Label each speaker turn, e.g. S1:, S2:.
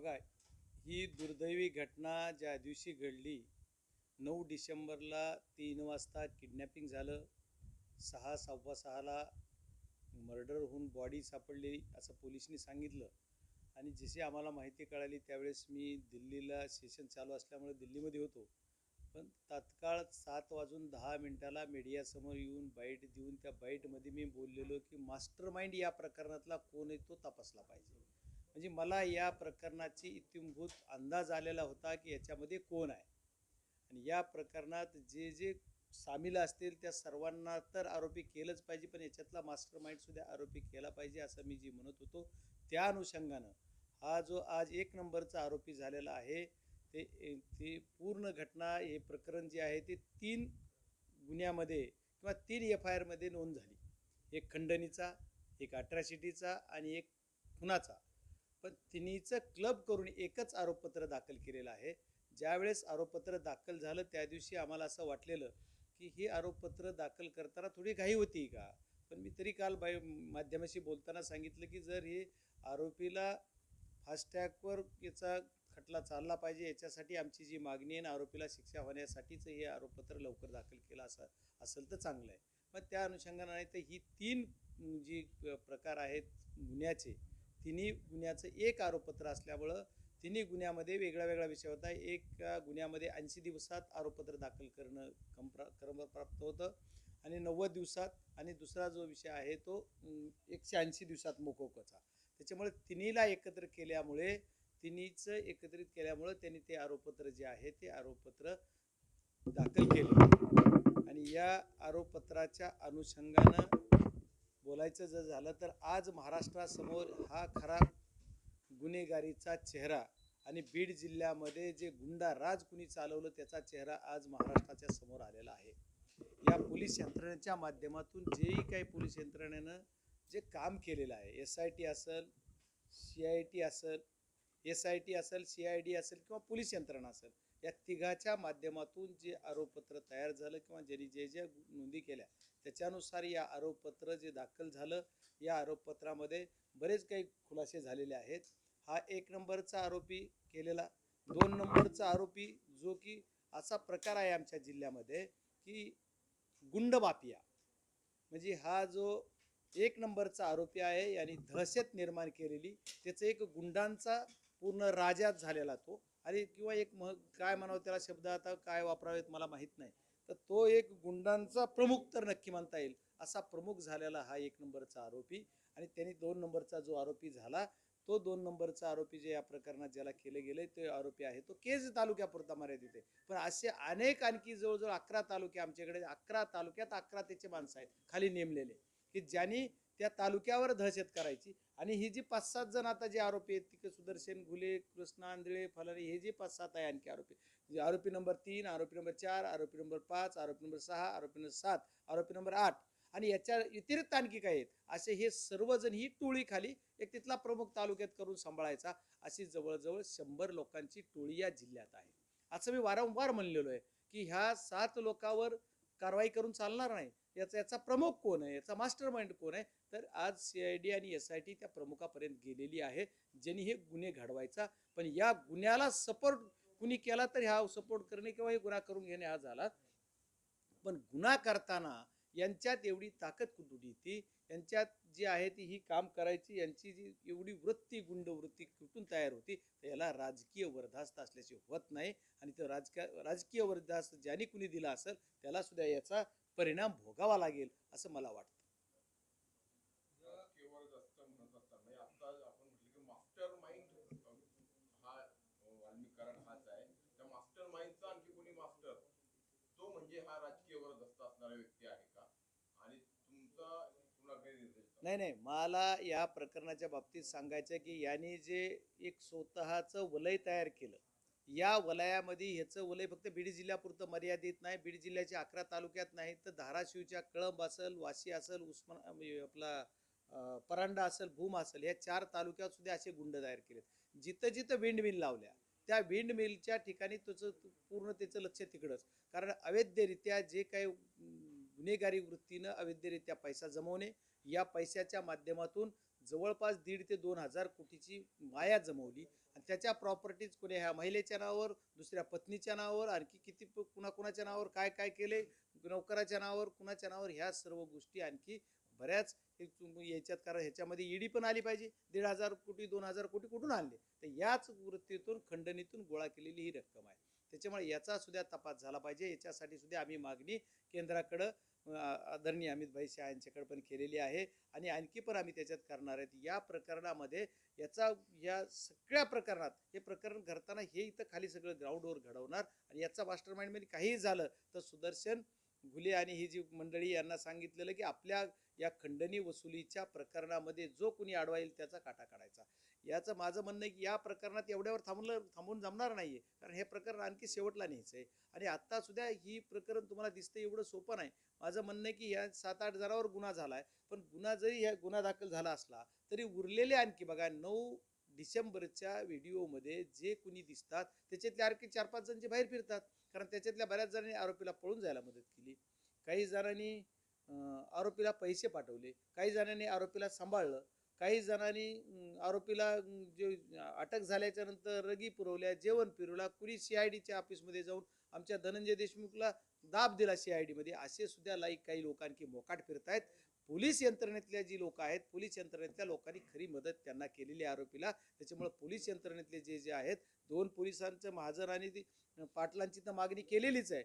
S1: बघा ही दुर्दैवी घटना ज्या दिवशी घडली नऊ डिसेंबरला तीन वाजता किडनॅपिंग झालं. सहा सव्वा सहाला मर्डर होऊन बॉडी सापडली असं पोलिसनी सांगितलं. आणि जशी आम्हाला माहिती कळाली त्यावेळेस मी दिल्लीला सेशन चालू असल्यामुळे दिल्लीमध्ये होतो. पण तात्काळ सात वाजून दहा मिनिटाला मीडियासमोर येऊन बाईट देऊन त्या बाईटमध्ये मी बोललेलो की मास्टर माइंड या प्रकरणातला कोण आहे तो तपासला पाहिजे. म्हणजे मला या प्रकरणाची इत्यंभूत अंदाज आलेला होता की याच्यामध्ये कोण आहे. आणि या प्रकरणात जे जे सामील असतील त्या सर्वांना तर आरोपी केलंच पाहिजे पण याच्यातला मास्टर माइंडसुद्धा आरोपी केला पाहिजे असं मी जी म्हणत होतो. त्या अनुषंगानं हा जो आज एक नंबरचा आरोपी झालेला आहे ते ते पूर्ण घटना हे प्रकरण जे आहे ते तीन गुन्ह्यामध्ये किंवा तीन एफ आय आरमध्ये नोंद झाली. एक खंडणीचा एक अट्रॅसिटीचा आणि एक खुनाचा. पण तिन्हीचं क्लब करून एकच आरोपपत्र दाखल केलेलं आहे. ज्यावेळेस आरोपपत्र दाखल झालं त्या दिवशी आम्हाला असं वाटलेलं की हे आरोपपत्र दाखल करताना थोडी घाई होती का? पण मी तरी काल बाय माध्यमाशी बोलताना सांगितलं की जर हे आरोपीला फास्टॅगवर याचा खटला चालला पाहिजे याच्यासाठी आमची जी मागणी आहे ना आरोपीला शिक्षा होण्यासाठीच हे आरोपपत्र लवकर दाखल केलं असं असेल तर चांगलं आहे. मग त्या अनुषंगाने तर ही तीन जी प्रकार आहेत गुन्ह्याचे तिन्ही गुन्ह्याचं एक आरोपपत्र असल्यामुळं तिन्ही गुन्ह्यामध्ये वेगळा वेगळा विषय होता. एक गुन्ह्यामध्ये ऐंशी दिवसात आरोपपत्र दाखल करणं क्रमप्रा क्रमप्राप्त होतं आणि नव्वद दिवसात आणि दुसरा जो विषय आहे तो एकशे ऐंशी दिवसात मोकोकचा. त्याच्यामुळे तिन्हीला एकत्र केल्यामुळे तिन्हीचं एकत्रित केल्यामुळं त्यांनी ते आरोपपत्र जे आहे ते आरोपपत्र दाखल केले. आणि या आरोपपत्राच्या अनुषंगानं बोलायचं जर झालं तर आज महाराष्ट्रासमोर हा खरा गुन्हेगारीचा चेहरा आणि बीड जिल्ह्यामध्ये जे गुंडा राज कुणी चालवलं त्याचा चेहरा आज महाराष्ट्राच्या समोर आलेला आहे. या पोलीस यंत्रणेच्या माध्यमातून जेही काही पोलीस यंत्रणेनं जे काम केलेलं आहे एस आय टी असेल सी आय टी असेल एस आय टी असेल सी आय डी असेल किंवा पोलीस यंत्रणा असेल या तिघाच्या माध्यमातून जे आरोपपत्र तयार झालं किंवा ज्यांनी जे जे नोंदी केल्या त्याच्यानुसार या आरोपपत्र जे दाखल झालं या आरोपपत्रामध्ये बरेच काही खुलासे झालेले आहेत. हा एक नंबरचा आरोपी केलेला दोन नंबरचा आरोपी जो की असा प्रकार आहे आमच्या जिल्ह्यामध्ये की गुंड माफिया म्हणजे हा जो एक नंबरचा आरोपी आहे यांनी दहशत निर्माण केलेली त्याचं एक गुंडांचा पूर्ण राजाच झालेला तो. आणि किंवा एक मग काय म्हणावं त्याला शब्द आता काय वापरावेत मला माहीत नाही. तर तो एक गुंडांचा प्रमुख तर नक्की म्हणता येईल. असा प्रमुख झालेला हा एक नंबरचा आरोपी आणि त्यांनी दोन नंबरचा जो आरोपी झाला तो दोन नंबरचा आरोपी जे या प्रकरणात ज्याला केले गेले तो आरोपी आहे. तो केज तालुक्यापुरता मर्यादित आहे. पण असे अनेक आणखी जवळजवळ अकरा तालुके आमच्याकडे अकरा तालुक्यात अकरा त्याचे माणसं आहेत खाली नेमलेले. की ज्यांनी त्या तालुक्यावर दहशत करायची. आणि ही जी पाच सात जण आता जे आरोपी आहेत तिकडे सुदर्शन घुले कृष्णा आंधळे फलारी हे जे पाच सात आहे आणखी आरोपी. आरोपी नंबर तीन आरोपी नंबर चार आरोपी नंबर पाच आरोपी नंबर सहा आरोपी नंबर सात आरोपी नंबर आठ आणि याच्या व्यतिरिक्त आणखी काय आहेत? असे हे सर्वजण ही टोळी खाली एक तिथला प्रमुख तालुक्यात करून सांभाळायचा अशी जवळजवळ शंभर लोकांची टोळी या जिल्ह्यात आहे. असं मी वारंवार म्हणलेलो आहे की ह्या सात लोकांवर कारवाई करून चालणार नाही. याचा याचा प्रमुख कोण आहे? याचा मास्टर माइंड कोण आहे? तर आज सी आय डी आणि एस आय टी त्या प्रमुखापर्यंत गेलेली आहे. ज्यांनी हे गुन्हे घडवायचा. पण या गुन्ह्याला सपोर्ट कुणी केला तर हा सपोर्ट करणे किंवा हे गुन्हा करून घेणे हा झाला. पण गुन्हा करताना यांच्यात एवढी ताकद कुठून येते? यांच्यात जी आहे ती ही काम करायची यांची जी एवढी वृत्ती गुंड वृत्ती कुठून तयार होती? तर याला राजकीय वरदास्त असल्याचे होत नाही. आणि तो राजकीय राजकीय वरदास्त ज्याने कुणी दिला असेल त्याला सुद्धा याचा परिणाम भोगावा लागेल असं मला वाटतं
S2: या केवळ जास्त म्हणत असताना म्हणजे आता आपण म्हटलं की मास्टर माइंड हा अ, वाल्मिक कराड हाच आहे त्या मास्टर माइंडचा आणखी कोणी मास्टर तो म्हणजे हा राजकीय वरदस्त असणारा व्यक्ती आहे का आणि तुमचा तुला काही निर्देश का?
S1: नाही नाही. मला या प्रकरणाच्या बाबतीत सांगायचं की यांनी जे एक स्वतःचं वलय तयार केलं या वलयामध्ये ह्याचं वलय फक्त बीड जिल्ह्यापुरतं मर्यादित नाही. बीड जिल्ह्याच्या अकरा तालुक्यात नाही तर धाराशिवच्या कळंब असेल वाशी असेल उस्मान म्हणजे आपला परांडा असेल भूम असेल या चार तालुक्यात सुद्धा असे गुंड तयार केलेत. जिथं जिथं विंडमिल लावल्या त्या विंड मिलच्या ठिकाणी त्याचं पूर्ण त्याचं लक्ष तिकडंच. कारण अवैधरित्या जे काही गुन्हेगारी वृत्तीनं अवैधरित्या पैसा जमवणे या पैशाच्या माध्यमातून जवळपास दीड ते दोन हजार कोटीची माया जमवली. आणि त्याच्या प्रॉपर्टीज कोणी ह्या महिलेच्या नावावर दुसऱ्या पत्नीच्या नावावर आणखी किती प- कुणाकुणाच्या नावावर काय काय केले नोकराच्या नावावर कुणाच्या नावावर ह्या सर्व गोष्टी आणखी बऱ्याच याच्यात कारण ह्याच्यामध्ये ईडी पण आली पाहिजे. दीड हजार कोटी दोन हजार कोटी कुठून आणले? तर याच वृत्तीतून खंडणीतून गोळा केलेली ही रक्कम आहे. त्याच्यामुळे याचा सुद्धा तपास झाला पाहिजे. याच्यासाठी सुद्धा आम्ही मागणी केंद्राकडं आदरणीय अमितभाई शहा यांच्याकडे पण केलेली आहे. आणि आणखी पण आम्ही त्याच्यात करणार आहेत. या प्रकरणामध्ये याचा या सगळ्या प्रकरणात हे प्रकरण करताना हे इथं खाली सगळं ग्राउंडवर घडवणार आणि याचा मास्टर माइंडमध्ये काहीही झालं तर सुदर्शन घुले आणि ही जी मंडळी यांना सांगितलेलं की आपल्या या खंडणी वसुलीच्या प्रकरणामध्ये जो कुणी अडवा येईल त्याचा काटा काढायचा. याचं माझं म्हणणं आहे की या प्रकरणात एवढ्यावर थांबलं थांबून जमणार नाहीये. कारण हे प्रकरण आणखी शेवटला न्यायचं आहे. आणि आत्तासुद्धा सुद्धा ही प्रकरण तुम्हाला दिसतं एवढं सोपं नाही. माझं म्हणणं आहे की या सात आठ जणांवर गुन्हा झालाय. पण गुन्हा जरी ह्या गुन्हा दाखल झाला असला तरी उरलेले आणखी बघा नऊ डिसेंबरच्या व्हिडिओमध्ये जे कुणी दिसतात त्याच्यातले आणखी चार पाच जण जे बाहेर फिरतात. कारण त्याच्यातल्या बऱ्याच जणांनी आरोपीला पळून जायला मदत केली. काही जणांनी आरोपीला पैसे पाठवले. काही जणांनी आरोपीला सांभाळलं. काही जणांनी आरोपीला जे अटक झाल्याच्यानंतर रगी पुरवल्या जेवण फिरवला कुणी सी आय डीच्या ऑफिसमध्ये जाऊन आमच्या धनंजय देशमुखला दाब दिला सी आयमध्ये असे सुद्धा लाईक काही लोकांची मोकाट फिरतायत. पोलीस यंत्रणेतल्या जी लोक आहेत पोलीस यंत्रणेतल्या लोकांनी खरी मदत त्यांना केलेली आहे आरोपीला. त्याच्यामुळे पोलीस यंत्रणेतले जे जे आहेत दोन पोलिसांचं महाजर आणि पाटलांची तर मागणी केलेलीच आहे.